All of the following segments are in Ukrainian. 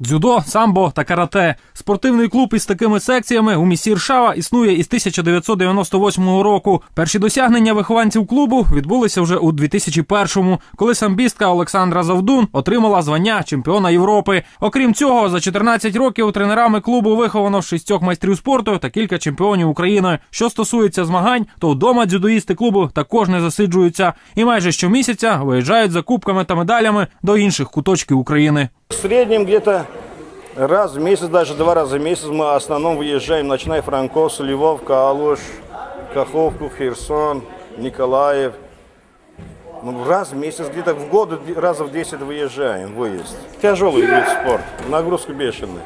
Дзюдо, самбо та карате. Спортивний клуб із такими секціями у місті Іршава існує із 1998 року. Перші досягнення вихованців клубу відбулися вже у 2001-му, коли самбістка Олександра Завдун отримала звання чемпіона Європи. Окрім цього, за 14 років тренерами клубу виховано шістьох майстрів спорту та кілька чемпіонів України. Що стосується змагань, то вдома дзюдоїсти клубу також не засиджуються і майже щомісяця виїжджають за кубками та медалями до інших куточків України. В среднем где-то раз в месяц, даже два раза в месяц мы в основном выезжаем, начиная Франковск, Львов, Калуш, Каховку, Херсон, Николаев. Ну, раз в месяц, где-то в год раза в 10 выезжаем, выезд. Тяжелый вид спорт, нагрузка бешеная.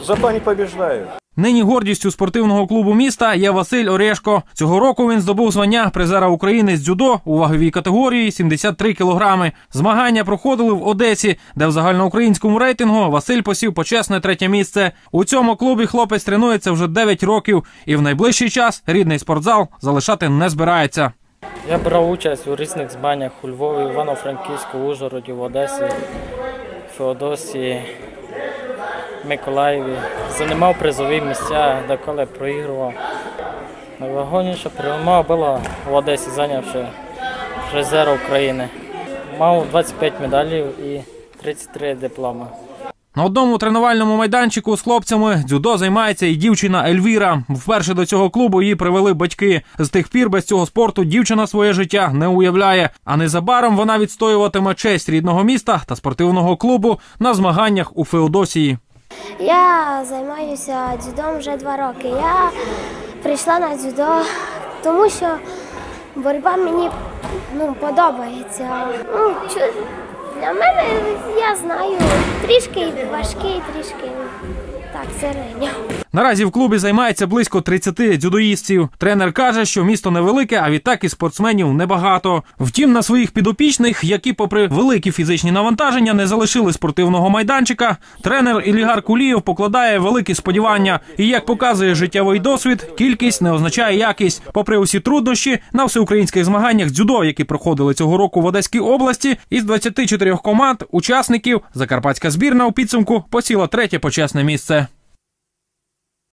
Зато они побеждают. Нині гордістю спортивного клубу міста є Василь Орешко. Цього року він здобув звання призера України з дзюдо у ваговій категорії 73 кілограми. Змагання проходили в Одесі, де в загальноукраїнському рейтингу Василь посів почесне третє місце. У цьому клубі хлопець тренується вже 9 років, і в найближчий час рідний спортзал залишати не збирається. Я брав участь у різних змаганнях у Львові, Івано-Франківську, Ужгороді, в Одесі, Феодосії, Миколаєві. Займав призові місця, деколи проігрував. Найвагоніша перемога була в Одесі, зайнявши призера України. Мав 25 медалів і 33 дипломи. На одному тренувальному майданчику з хлопцями дзюдо займається і дівчина Ельвіра. Вперше до цього клубу її привели батьки. З тих пір без цього спорту дівчина своє життя не уявляє. А незабаром вона відстоюватиме честь рідного міста та спортивного клубу на змаганнях у Феодосії. Я займаюся дзюдом вже два роки. Я прийшла на дзюдо, тому що боротьба мені ну, подобається. Ну, для мене я знаю трішки важкий, трішки так, середньо. Наразі в клубі займається близько 30 дзюдоїстів. Тренер каже, що місто невелике, а відтак і спортсменів небагато. Втім, на своїх підопічних, які, попри великі фізичні навантаження, не залишили спортивного майданчика, тренер Ілігар Кулієв покладає великі сподівання. І як показує життєвий досвід, кількість не означає якість. Попри усі труднощі, на всеукраїнських змаганнях дзюдо, які проходили цього року в Одеській області, із 24 команд учасників закарпатська збірна у підсумку посіла третє почесне місце.